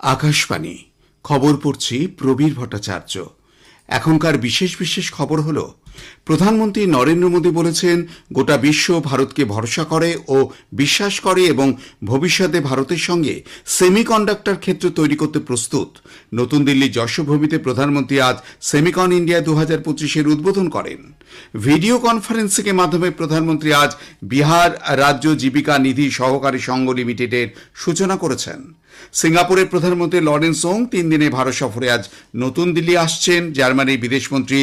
আকাশবাণী। খবর পড়ছি প্রবীর ভট্টাচার্য। এখনকার বিশেষ বিশেষ খবর হল, প্রধানমন্ত্রী নরেন্দ্র মোদী বলেছেন, গোটা বিশ্ব ভারতকে ভরসা করে ও বিশ্বাস করে এবং ভবিষ্যতে ভারতের সঙ্গে সেমিকন্ডাক্টর ক্ষেত্র তৈরি করতে প্রস্তুত। নতুন দিল্লির যশোভূমিতে প্রধানমন্ত্রী আজ সেমিকন ইন্ডিয়া দু হাজার পঁচিশের উদ্বোধন করেন। ভিডিও কনফারেন্সিংয়ের মাধ্যমে প্রধানমন্ত্রী আজ বিহার রাজ্য জীবিকা নিধি সহকারী সংঘ লিমিটেডের সূচনা করেছেন। সিঙ্গাপুরের প্রধানমন্ত্রী লরেন্স ওং তিন দিনে ভারত সফরে আজ নতুন দিল্লি আসছেন। জার্মানির বিদেশমন্ত্রী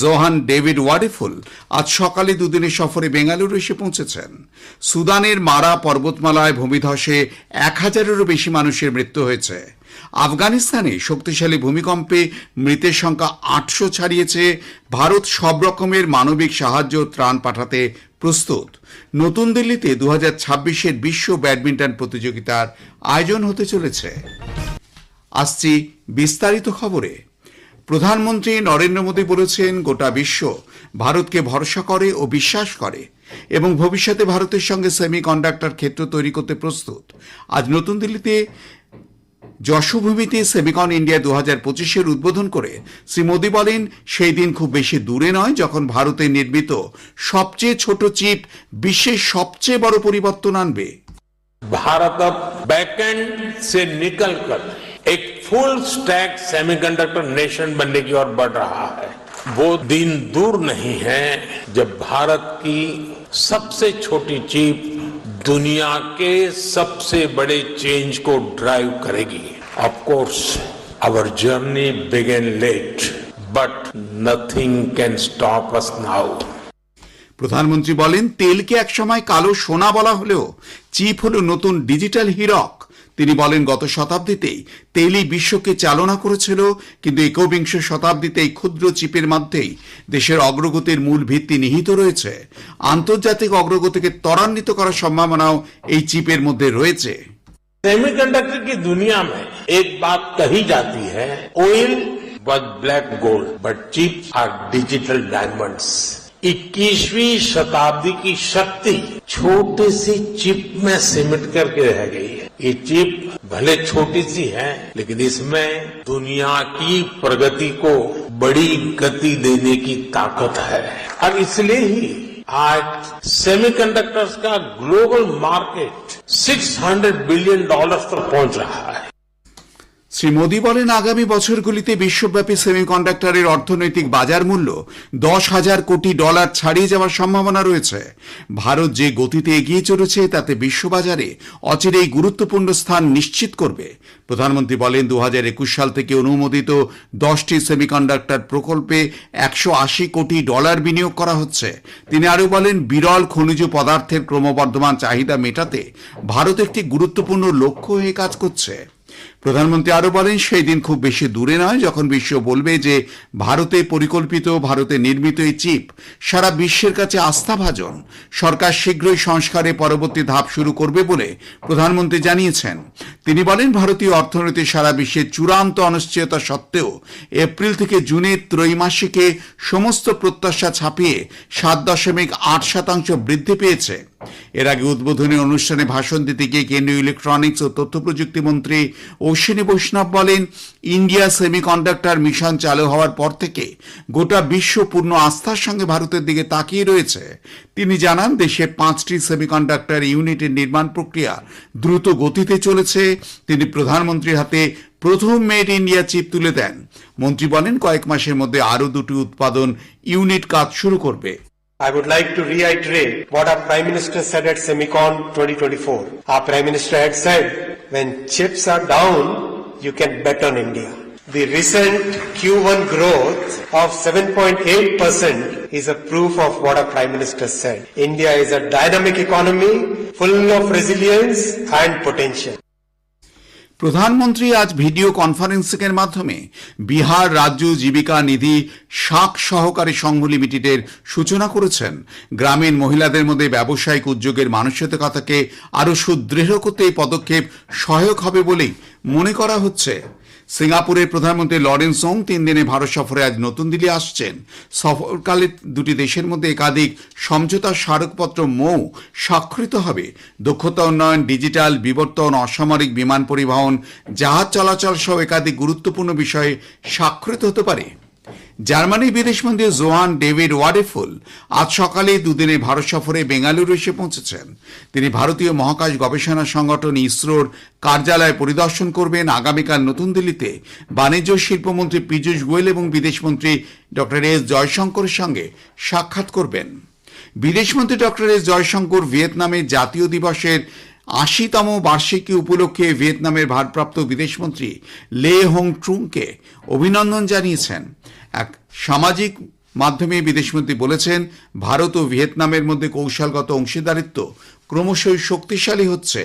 জোহান ডেভিড ওয়াডেফুল আজ সকালে দুদিনের সফরে বেঙ্গালুরু এসে পৌঁছেছেন। সুদানের মারা পর্বতমালায় ভূমিধসে এক হাজারেরও বেশি মানুষের মৃত্যু হয়েছে। আফগানিস্তানে শক্তিশালী ভূমিকম্পে মৃতের সংখ্যা আটশো ছাড়িয়েছে। ভারত সব রকমের মানবিক সাহায্য ত্রাণ পাঠাতে প্রস্তুত। নতুন দিল্লিতে দু হাজার বিশ্ব ব্যাডমিন্টন প্রতিযোগিতার আয়োজন হতে চলেছে। আসছি বিস্তারিত খবরে। প্রধানমন্ত্রী নরেন্দ্র মোদী বলেছেন, গোটা বিশ্ব ভারতকে ভরসা করে ও বিশ্বাস করে এবং ভবিষ্যতে ভারতের সঙ্গে সেমিকন্ডাক্টর ক্ষেত্র তৈরি করতে প্রস্তুত। আজ নতুন দিল্লিতে যশোভূমিতে সেমিকন ইন্ডিয়া দু হাজার পঁচিশের উদ্বোধন করে শ্রী মোদী বলেন সেই দিন খুব বেশি দূরে নয় যখন ভারতে নির্মিত সবচেয়ে ছোট চিপ বিশ্বের সবচেয়ে বড় পরিবর্তন আনবে भारत अब बैकएंड से निकलकर एक फुल स्टैक सेमीकंडक्टर नेशन बनने की ओर बढ़ रहा है वो दिन दूर नहीं है जब भारत की सबसे छोटी चीप दुनिया के सबसे बड़े चेंज को ड्राइव करेगी of course our journey began late but nothing can stop us now প্রধানমন্ত্রী বলেন তেলকে একসময় কালো সোনা বলা হলেও চিপ হলো নতুন ডিজিটাল হীরক তিনি বলেন গত শতাব্দীতেই তেলই বিশ্বকে চালনা করেছিল কিন্তু একবিংশ শতাব্দীতে এই ক্ষুদ্র চিপের মধ্যেই দেশের অগ্রগতির মূল ভিত্তি নিহিত রয়েছে আন্তর্জাতিক অগ্রগতিকে ত্বরান্বিত করার সম্ভাবনাও এই চিপের মধ্যে রয়েছে सेमीकंडक्टर की दुनिया में एक बात कही जाती है oil was black gold but chip are digital diamonds 21वीं शताब्दी की शक्ति छोटे सी चिप में सिमट करके रह गई है ये चिप भले छोटी सी है, लेकिन इसमें दुनिया की प्रगति को बड़ी गति देने की ताकत है। और इसलिए ही आज सेमीकंडक्टर्स का ग्लोबल मार्केट 600 बिलियन डॉलर्स तक पहुँच रहा है। শ্রী মোদী বলেন, আগামী বছরগুলিতে বিশ্বব্যাপী সেমিকন্ডাক্টরের অর্থনৈতিক বাজার মূল্য দশ হাজার কোটি ডলার ছাড়িয়ে যাওয়ার সম্ভাবনা রয়েছে। ভারত যে গতিতে এগিয়ে চলেছে, তাতে বিশ্ববাজারে অচিরেই গুরুত্বপূর্ণ স্থান নিশ্চিত করবে। প্রধানমন্ত্রী বলেন দু হাজার একুশ সাল থেকে অনুমোদিত দশটি সেমিকন্ডাক্টর প্রকল্পে একশো আশি কোটি ডলার বিনিয়োগ করা হচ্ছে। তিনি আরও বলেন, বিরল খনিজ পদার্থের ক্রমবর্ধমান চাহিদা মেটাতে ভারত একটি গুরুত্বপূর্ণ লক্ষ্য হয়ে কাজ করছে। প্রধানমন্ত্রী আরও বলেন, সেই দিন খুব বেশি দূরে নয়, যখন বিশ্ব বলবে যে ভারতে পরিকল্পিত, ভারতে নির্মিত এই চিপ সারা বিশ্বের কাছে আস্থাভাজন। সরকার শীঘ্রই সংস্কারে পরবর্তী ধাপ শুরু করবে বলে প্রধানমন্ত্রী জানিয়েছেন। তিনি বলেন, ভারতীয় অর্থনীতি সারা বিশ্বের চূড়ান্ত অনিশ্চয়তা সত্ত্বেও এপ্রিল থেকে জুনের ত্রৈমাসিকে সমস্ত প্রত্যাশা ছাপিয়ে সাত দশমিক আট শতাংশ বৃদ্ধি পেয়েছে। এর আগে উদ্বোধনী অনুষ্ঠানে ভাষণ দিতে গিয়ে কেন্দ্রীয় ইলেকট্রনিক্স ও তথ্য প্রযুক্তি মন্ত্রী অশ্বিনী বৈষ্ণব বলেন, ইন্ডিয়া সেমিকন্ডাক্টর মিশন চালু হওয়ার পর থেকে গোটা বিশ্ব পূর্ণ আস্থার সঙ্গে ভারতের দিকে তাকিয়ে রয়েছে। তিনি জানান, দেশে পাঁচটি সেমিকন্ডাক্টর ইউনিটের নির্মাণ প্রক্রিয়া দ্রুত গতিতে চলেছে। তিনি প্রধানমন্ত্রীর হাতে প্রথম মেড ইন্ডিয়া চিপ তুলে দেন। মন্ত্রী বলেন, কয়েক মাসের মধ্যে আরও দুটি উৎপাদন ইউনিট কাজ শুরু করবে। I would like to reiterate what our Prime Minister said at Semicon 2024. Our Prime Minister had said, when chips are down, you can bet on India. The recent Q1 growth of 7.8% is a proof of what our Prime Minister said. India is a dynamic economy full of resilience and potential. প্রধানমন্ত্রী আজ video কনফারেন্সিংয়ের মাধ্যমে বিহার রাজ্য জীবিকা নিধি শাক সহকারী সংঘ লিমিটেডের সূচনা করেছেন। গ্রামীণ মহিলাদের মধ্যে ব্যবসায়িক উদ্যোগের মানসিকতাকে আরও সুদৃঢ় করতে এই পদক্ষেপ সহায়ক হবে বলেই মনে করা হচ্ছে। সিঙ্গাপুরের প্রধানমন্ত্রী লরেন্স ওং তিন দিনে ভারত সফরে আজ নতুন দিল্লি আসছেন। সফরকালে দুটি দেশের মধ্যে একাধিক সমঝোতা স্মারকপত্র মৌ স্বাক্ষরিত হবে। দক্ষতা উন্নয়ন, ডিজিটাল বিবর্তন, অসামরিক বিমান পরিবহন, জাহাজ চলাচল সহ একাধিক গুরুত্বপূর্ণ বিষয়ে স্বাক্ষরিত হতে পারে। জার্মানির বিদেশমন্ত্রী জোয়ান ডেভিড ওয়ারেফুল আজ সকালে দুদিনের ভারত সফরে বেঙ্গালুরু এসে পৌঁছেছেন। তিনি ভারতীয় মহাকাশ গবেষণা সংগঠন ইসরোর কার্যালয় পরিদর্শন করবেন। আগামীকাল নতুন দিল্লিতে বাণিজ্য শিল্পমন্ত্রী পীযূষ গোয়েল এবং বিদেশমন্ত্রী ডক্টর এস জয়শঙ্করের সঙ্গে সাক্ষাৎ করবেন। বিদেশমন্ত্রী ডক্টর এস জয়শঙ্কর ভিয়েতনামে জাতীয় দিবসের আশিতম বার্ষিকী উপলক্ষে ভিয়েতনামের ভারপ্রাপ্ত বিদেশমন্ত্রী লে হোং ট্রুংকে অভিনন্দন জানিয়েছেন। এক সামাজিক মাধ্যমে বিদেশমন্ত্রী বলেছেন, ভারত ও ভিয়েতনামের মধ্যে কৌশলগত অংশীদারিত্ব ক্রমশই শক্তিশালী হচ্ছে।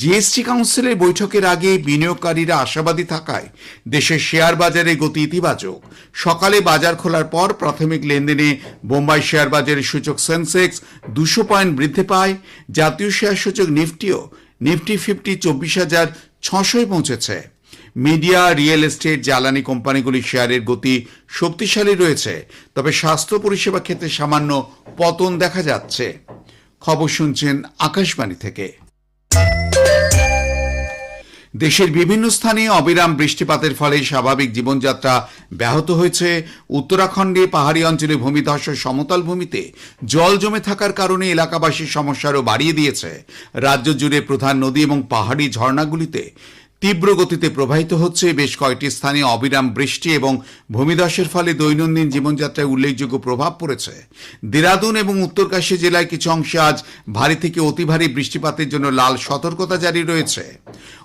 জিএসটি কাউন্সিলের বৈঠকের আগে বিনিয়োগকারীরা আশাবাদী থাকায় দেশের শেয়ার বাজারে গতি ইতিবাচক। সকালে বাজার খোলার পর প্রাথমিক লেনদেনে বোম্বাই শেয়ার বাজারের সূচক সেন্সেক্স দুশো পয়েন্ট বৃদ্ধি পায়। জাতীয় শেয়ার সূচক নিফটিও নিফটি ফিফটি চব্বিশ হাজার ছশোয় পৌঁছেছে। মিডিয়া, রিয়েল এস্টেট, জ্বালানি কোম্পানিগুলির শেয়ারের গতি শক্তিশালী রয়েছে। তবে স্বাস্থ্য পরিষেবা ক্ষেত্রে সামান্য পতন দেখা যাচ্ছে। খবর শুনছেন আকাশবাণী থেকে। দেশের বিভিন্ন স্থানে অবিরাম বৃষ্টিপাতের ফলে স্বাভাবিক জীবনযাত্রা ব্যাহত হয়েছে। উত্তরাখণ্ডে পাহাড়ি অঞ্চলে ভূমিধস সমতল ভূমিতে জল জমে থাকার কারণে এলাকাবাসীর সমস্যারও বাড়িয়ে দিয়েছে। রাজ্য জুড়ে প্রধান নদী এবং পাহাড়ি ঝর্ণাগুলিতে তীব্র গতিতে প্রবাহিত হচ্ছে। বেশ কয়েকটি স্থানে অবিরাম বৃষ্টি এবং ভূমিধসের ফলে দৈনন্দিন জীবনযাত্রায় উল্লেখযোগ্য প্রভাব পড়েছে। দেরাদুন এবং উত্তরকাশী জেলায় কিছু অংশে আজ ভারী থেকে অতি ভারী বৃষ্টিপাতের জন্য লাল সতর্কতা জারি রয়েছে।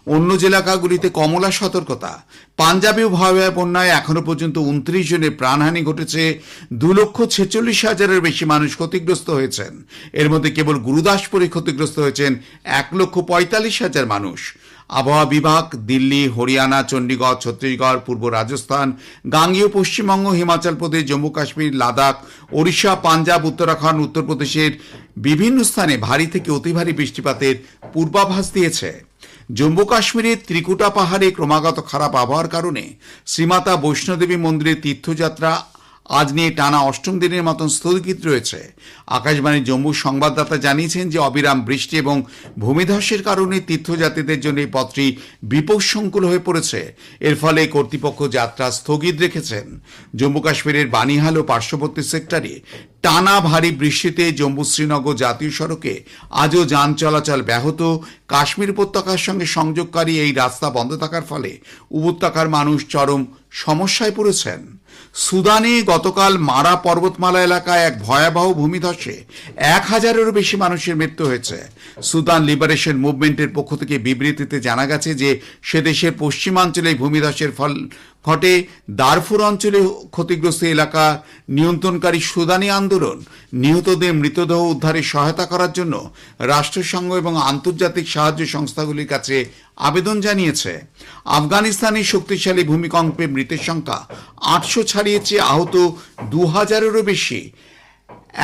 অন্য জেলাগুলিতে কমলা সতর্কতা। পাঞ্জাবেও ভয়াবহ বন্যায় এখনও পর্যন্ত উনত্রিশ জনের প্রাণহানি ঘটেছে। দু লক্ষ ছেচল্লিশ হাজারের বেশি মানুষ ক্ষতিগ্রস্ত হয়েছেন। এর মধ্যে কেবল গুরুদাসপুরে ক্ষতিগ্রস্ত হয়েছেন এক লক্ষ পঁয়তাল্লিশ হাজার মানুষ। আবহাওয়া বিভাগ, দিল্লি, হরিয়ানা চণ্ডীগড় ছত্তিশগড়, পূর্ব রাজস্থান, গাঙ্গীয়, পশ্চিমবঙ্গ, হিমাচল প্রদেশ, জম্মু কাশ্মীর, লাদাখ, ওড়িশা, পাঞ্জাব, উত্তরাখণ্ড, উত্তরপ্রদেশের বিভিন্ন স্থানে ভারী থেকে অতি ভারী বৃষ্টিপাতের পূর্বাভাস দিয়েছে। জম্মু কাশ্মীরের ত্রিকুটা পাহাড়ে ক্রমাগত খারাপ আবহাওয়ার কারণে শ্রীমাতা বৈষ্ণোদেবী মন্দিরের তীর্থযাত্রা আজ নিয়ে টানা অষ্টম দিনের মতন স্থগিত রয়েছে। আকাশবাণীর জম্মু সংবাদদাতা জানিয়েছেন যে, অবিরাম বৃষ্টি এবং ভূমিধসের কারণে তীর্থযাত্রীদের জন্য এই পথটি বিপদসংকুল হয়ে পড়েছে। এর ফলে কর্তৃপক্ষ যাত্রা স্থগিত রেখেছেন। জম্মু কাশ্মীরের বানিহাল ও পার্শ্ববর্তী সেক্টরে টানা ভারী বৃষ্টিতে জম্মু শ্রীনগর জাতীয় সড়কে আজও যান চলাচল ব্যাহত। কাশ্মীর উপত্যকার সঙ্গে সংযোগকারী এই রাস্তা বন্ধ থাকার ফলে উপত্যকার মানুষ চরম সমস্যায় পড়েছেন। সুদানে গতকাল মারা পর্বতমালা এলাকায় এক ভয়াবহ ভূমিধসে এক হাজারেরও বেশি মানুষের মৃত্যু হয়েছে। সুদান লিবারেশন মুভমেন্টের পক্ষ থেকে বিবৃতিতে জানা গেছে যে সে দেশের পশ্চিমাঞ্চলে ভূমিধসের ফল ঘটে দারফুর অঞ্চলে ক্ষতিগ্রস্ত এলাকা নিয়ন্ত্রণকারী সুদানি আন্দোলন, নিহতদের মৃতদেহ উদ্ধারে সহায়তা করার জন্য রাষ্ট্রসংঘ এবং আন্তর্জাতিক সাহায্য সংস্থাগুলির কাছে আবেদন জানিয়েছে। আফগানিস্তানের শক্তিশালী ভূমিকম্পে মৃতের সংখ্যা আটশো ছাড়িয়েছে আহত দু হাজারেরও বেশি।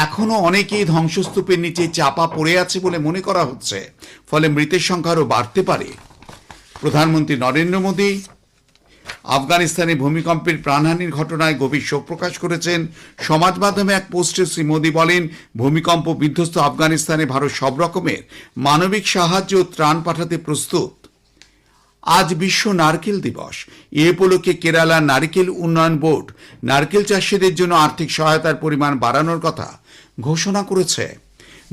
এখনও অনেকেই ধ্বংসস্তূপের নিচে চাপা পড়ে আছে বলে মনে করা হচ্ছে, ফলে মৃতের সংখ্যা আরও বাড়তে পারে। প্রধানমন্ত্রী নরেন্দ্র মোদী আফগানিস্তানে ভূমিকম্পের প্রাণহানির ঘটনায় গভীর শোক প্রকাশ করেছেন সমাজ মাধ্যমে এক পোস্টে শ্রী মোদী বলেন, ভূমিকম্প বিধ্বস্ত আফগানিস্তানে ভারত সব রকমের মানবিক সাহায্য ও ত্রাণ পাঠাতে প্রস্তুত। আজ বিশ্ব নারকেল দিবস। এ উপলক্ষে কেরালা নারকেল উন্নয়ন বোর্ড নারকেল চাষিদের জন্য আর্থিক সহায়তার পরিমাণ বাড়ানোর কথা ঘোষণা করেছে।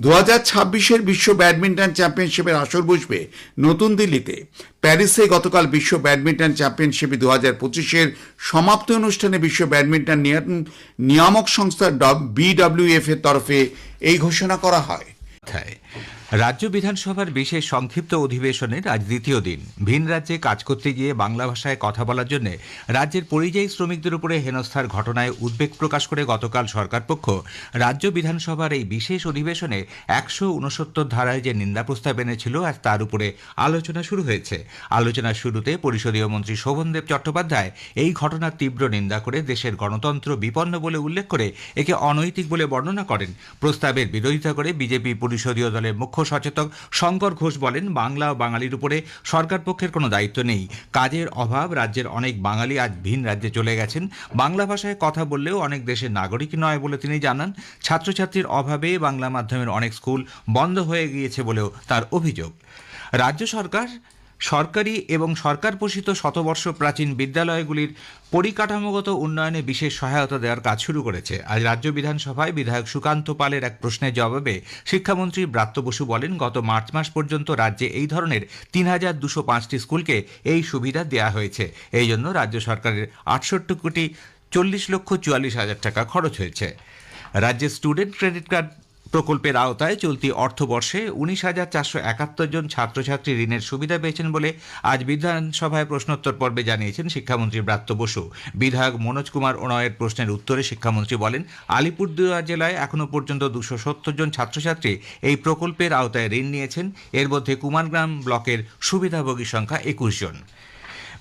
দু হাজার ছাব্বিশের বিশ্ব ব্যাডমিন্টন চ্যাম্পিয়নশিপের আসর বসবে নতুন দিল্লিতে। প্যারিসে গতকাল বিশ্ব ব্যাডমিন্টন চ্যাম্পিয়নশিপে দু হাজার পঁচিশের সমাপ্তি অনুষ্ঠানে বিশ্ব ব্যাডমিন্টন নিয়া- নিয়ামক সংস্থা বিডব্লিউএফ এর তরফে এই ঘোষণা করা হয়। রাজ্য বিধানসভার বিশেষ সংক্ষিপ্ত অধিবেশনের আজ দ্বিতীয় দিন। ভিন রাজ্যে কাজ করতে গিয়ে বাংলা ভাষায় কথা বলার জন্য রাজ্যের পরিযায়ী শ্রমিকদের উপরে হেনস্থার ঘটনায় উদ্বেগ প্রকাশ করে গতকাল সরকার পক্ষ রাজ্য বিধানসভার এই বিশেষ অধিবেশনে একশো উনসত্তর ধারায় যে নিন্দা প্রস্তাব এনেছিল, আজ তার উপরে আলোচনা শুরু হয়েছে। আলোচনার শুরুতে পরিষদীয় মন্ত্রী শোভনদেব চট্টোপাধ্যায় এই ঘটনার তীব্র নিন্দা করে দেশের গণতন্ত্র বিপন্ন বলে উল্লেখ করে একে অনৈতিক বলে বর্ণনা করেন। প্রস্তাবের বিরোধিতা করে বিজেপি পরিষদীয় দলের মুখ্য সচেতক শঙ্কর ঘোষ বলেন, বাংলা ও বাঙালির উপরে সরকার পক্ষের কোনো দায়িত্ব নেই। কাজের অভাব, রাজ্যের অনেক বাঙালি আজ ভিন রাজ্যে চলে গেছেন। বাংলা ভাষায় কথা বললেও অনেক দেশের নাগরিক নয় বলে তিনি জানান। ছাত্রছাত্রীর অভাবে বাংলা মাধ্যমের অনেক স্কুল বন্ধ হয়ে গিয়েছে বলেও তার অভিযোগ। রাজ্য সরকার সরকারি এবং সরকার পোষিত শতবর্ষ প্রাচীন বিদ্যালয়গুলির পরিকাঠামোগত উন্নয়নে বিশেষ সহায়তা দেওয়ার কাজ শুরু করেছে। আজ রাজ্য বিধানসভায় বিধায়ক সুকান্ত পালের এক প্রশ্নের জবাবে শিক্ষামন্ত্রী ব্রাত্য বসু বলেন, গত মার্চ মাস পর্যন্ত রাজ্যে এই ধরনের তিন হাজার দুশো পাঁচটি স্কুলকে এই সুবিধা দেওয়া হয়েছে। এই জন্য রাজ্য সরকারের আটষট্টি কোটি চল্লিশ লক্ষ চুয়াল্লিশ হাজার টাকা খরচ হয়েছে। রাজ্যে স্টুডেন্ট ক্রেডিট কার্ড প্রকল্পের আওতায় চলতি অর্থবর্ষে উনিশ হাজার চারশো একাত্তর জন ছাত্রছাত্রী ঋণের সুবিধা পেয়েছেন বলে আজ বিধানসভায় প্রশ্নোত্তর পর্বে জানিয়েছেন শিক্ষামন্ত্রী ব্রাত্য বসু। বিধায়ক মনোজ কুমার ওনয়ের প্রশ্নের উত্তরে শিক্ষামন্ত্রী বলেন, আলিপুরদুয়ার জেলায় এখনও পর্যন্ত দুশো সত্তর জন ছাত্রছাত্রী এই প্রকল্পের আওতায় ঋণ নিয়েছেন। এর মধ্যে কুমারগ্রাম ব্লকের সুবিধাভোগীর সংখ্যা একুশ জন।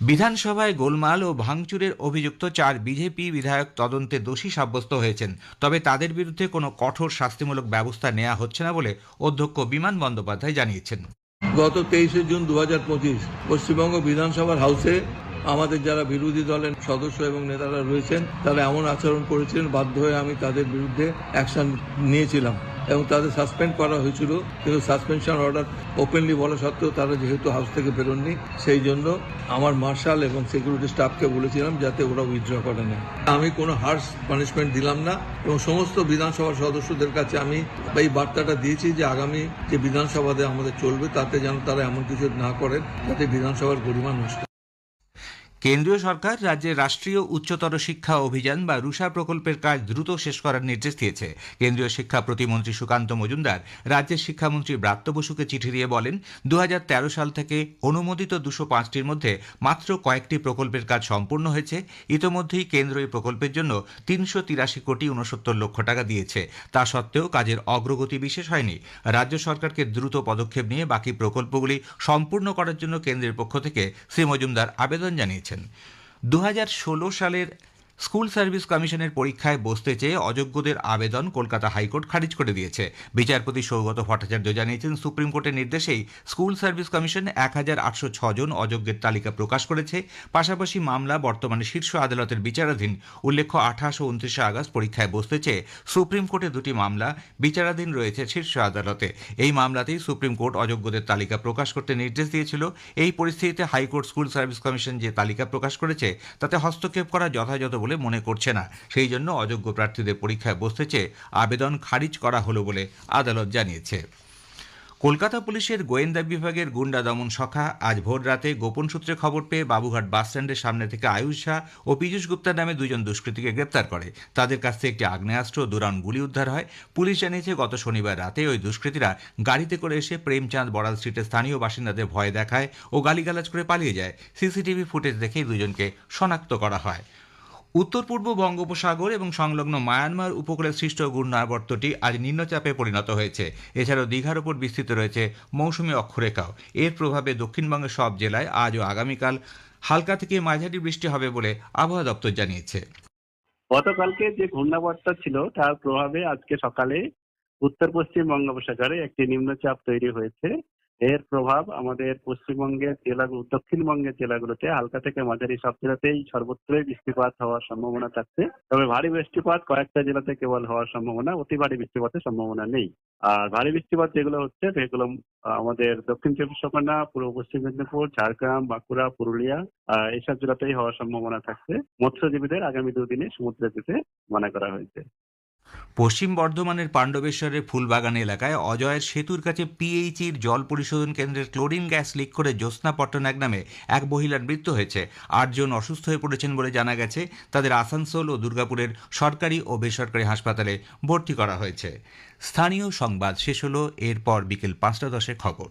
বিধানসভায় গোলমাল ও ভাঙচুরের অভিযুক্ত চার বিজেপি বিধায়ক তদন্তে দোষী সাব্যস্ত হয়েছেন। তবে তাদের বিরুদ্ধে কোনো কঠোর শাস্তিমূলক ব্যবস্থা নেওয়া হচ্ছে না বলে অধ্যক্ষ বিমান বন্দ্যোপাধ্যায় জানিয়েছেন। গত তেইশে জুন দু হাজার পঁচিশ পশ্চিমবঙ্গ বিধানসভার হাউসে আমাদের যারা বিরোধী দলের সদস্য এবং নেতারা রয়েছেন, তারা এমন আচরণ করেছিলেন, বাধ্য হয়ে আমি তাদের বিরুদ্ধে অ্যাকশন নিয়েছিলাম। এবং তাদের সাসপেন্ড করা হয়েছিল। কিন্তু সাসপেনশন অর্ডার ওপেনলি বলা সত্ত্বেও তারা যেহেতু হাউস থেকে বেরোননি, সেই জন্য আমার মার্শাল এবং সিকিউরিটি স্টাফকে বলেছিলাম যাতে ওরা উইথড্র করে নেয়। আমি কোনো হার্স পানিশমেন্ট দিলাম না এবং সমস্ত বিধানসভার সদস্যদের কাছে আমি এই বার্তাটা দিয়েছি যে আগামী যে বিধানসভাতে আমাদের চলবে, তাতে যেন তারা এমন কিছু না করেন যাতে বিধানসভার গরিমা নষ্ট কেন্দ্রীয় সরকার রাজ্যের রাষ্ট্রীয় উচ্চতর শিক্ষা অভিযান বা রুষা প্রকল্পের কাজ দ্রুত শেষ করার নির্দেশ দিয়েছে। কেন্দ্রীয় শিক্ষা প্রতিমন্ত্রী সুকান্ত মজুমদার রাজ্যের শিক্ষামন্ত্রী ব্রাত্য বসুকে চিঠি দিয়ে বলেন দু হাজার তেরো সাল থেকে অনুমোদিত দুশো পাঁচটির মধ্যে মাত্র কয়েকটি প্রকল্পের কাজ সম্পূর্ণ হয়েছে। ইতোমধ্যেই কেন্দ্র এই প্রকল্পের জন্য তিনশো তিরাশি কোটি উনসত্তর লক্ষ টাকা দিয়েছে। তা সত্ত্বেও কাজের অগ্রগতি বিশেষ হয়নি। রাজ্য সরকারকে দ্রুত পদক্ষেপ নিয়ে বাকি প্রকল্পগুলি সম্পূর্ণ করার জন্য কেন্দ্রের পক্ষ থেকে শ্রী মজুমদার আবেদন জানিয়েছেন দু সালের স্কুল সার্ভিস কমিশনের পরীক্ষায় বসতে চেয়ে অযোগ্যদের আবেদন কলকাতা হাইকোর্ট খারিজ করে দিয়েছে। বিচারপতি সৌগত ভট্টাচার্য জানিয়েছেন, সুপ্রিম কোর্টের নির্দেশেই স্কুল সার্ভিস কমিশন এক হাজার আটশো জন অযোগ্যের তালিকা প্রকাশ করেছে। পাশাপাশি মামলা বর্তমানে শীর্ষ আদালতের বিচারাধীন। উল্লেখ্য, আঠাশ ও উনত্রিশে আগস্ট পরীক্ষায় বসতে চেয়ে সুপ্রিম কোর্টে দুটি মামলা বিচারাধীন রয়েছে শীর্ষ আদালতে। এই মামলাতেই সুপ্রিম কোর্ট অযোগ্যদের তালিকা প্রকাশ করতে নির্দেশ দিয়েছিল। এই পরিস্থিতিতে হাইকোর্ট স্কুল সার্ভিস কমিশন যে তালিকা প্রকাশ করেছে, তাতে হস্তক্ষেপ করা যথাযথ বলে মনে করছে না। সেই জন্য অযোগ্য প্রার্থীদের পরীক্ষায় বসতে চেয়ে আবেদন খারিজ করা হলো বলে আদালত জানিয়েছে। কলকাতা পুলিশের গোয়েন্দা বিভাগের গুন্ডা দমন শাখা আজ ভোর রাতে গোপন সূত্রে খবর পেয়ে বাবুঘাট বাসস্ট্যান্ডের সামনে থেকে আয়ুষ শাহ ও পীযূষ গুপ্তা নামে দুজন দুষ্কৃতীকে গ্রেপ্তার করে। তাদের কাছ থেকে একটি আগ্নেয়াস্ত্র দুরান গুলি উদ্ধার হয়। পুলিশ জানিয়েছে, গত শনিবার রাতে ওই দুষ্কৃতীরা গাড়িতে করে এসে প্রেমচাঁদ বড়াল স্ট্রিটের স্থানীয় বাসিন্দাদের ভয় দেখায় ও গালিগালাজ করে পালিয়ে যায়। সিসিটিভি ফুটেজ দেখেই দুজনকে শনাক্ত করা হয়। উত্তর পূর্ব বঙ্গোপসাগর এবং সংলগ্ন মায়ানমার উপকূলে সৃষ্ট ঘূর্ণাবর্তটি আজ নিম্নচাপে পরিণত হয়েছে। এছাড়াও দীঘার উপর বিস্তৃত রয়েছে মৌসুমী অক্ষরেখাও। এর প্রভাবে দক্ষিণবঙ্গের সব জেলায় আজ ও আগামীকাল হালকা থেকে মাঝারি বৃষ্টি হবে বলে আবহাওয়া দপ্তর জানিয়েছে। গতকালকে যে ঘূর্ণাবর্তটা ছিল, তার প্রভাবে আজকে সকালে উত্তর পশ্চিম বঙ্গোপসাগরে একটি নিম্নচাপ তৈরি হয়েছে। এর প্রভাব আমাদের পশ্চিমবঙ্গের জেলাগুলো, দক্ষিণবঙ্গের জেলাগুলোতে হালকা থেকে মাঝারি সব জেলাতেই সর্বত্রই বৃষ্টিপাত হওয়ার সম্ভাবনা থাকছে। তবে ভারী বৃষ্টিপাত কয়েকটা জেলাতে কেবল হওয়ার সম্ভাবনা, অতি ভারী বৃষ্টিপাতের সম্ভাবনা নেই। আর ভারী বৃষ্টিপাত যেগুলো হচ্ছে, সেগুলো আমাদের দক্ষিণ চব্বিশ পরগনা, পূর্ব পশ্চিম মেদিনীপুর, ঝাড়গ্রাম, বাঁকুড়া, পুরুলিয়া এইসব জেলাতেই হওয়ার সম্ভাবনা থাকছে। মৎস্যজীবীদের আগামী দুদিনে সমুদ্রে যেতে মানা করা হয়েছে। পশ্চিম বর্ধমানের পাণ্ডবেশ্বরের ফুলবাগান এলাকায় অজয়ের সেতুর কাছে পিএইচির জল পরিশোধন কেন্দ্রের ক্লোরিন গ্যাস লিক করে জ্যোৎস্না পট্টনাগ নামে এক মহিলার মৃত্যু হয়েছে। আটজন অসুস্থ হয়ে পড়েছেন বলে জানা গেছে। তাদের আসানসোল ও দুর্গাপুরের সরকারি ও বেসরকারি হাসপাতালে ভর্তি করা হয়েছে। স্থানীয় সংবাদ শেষ হলো, এরপর বিকেল পাঁচটা দশে খবর।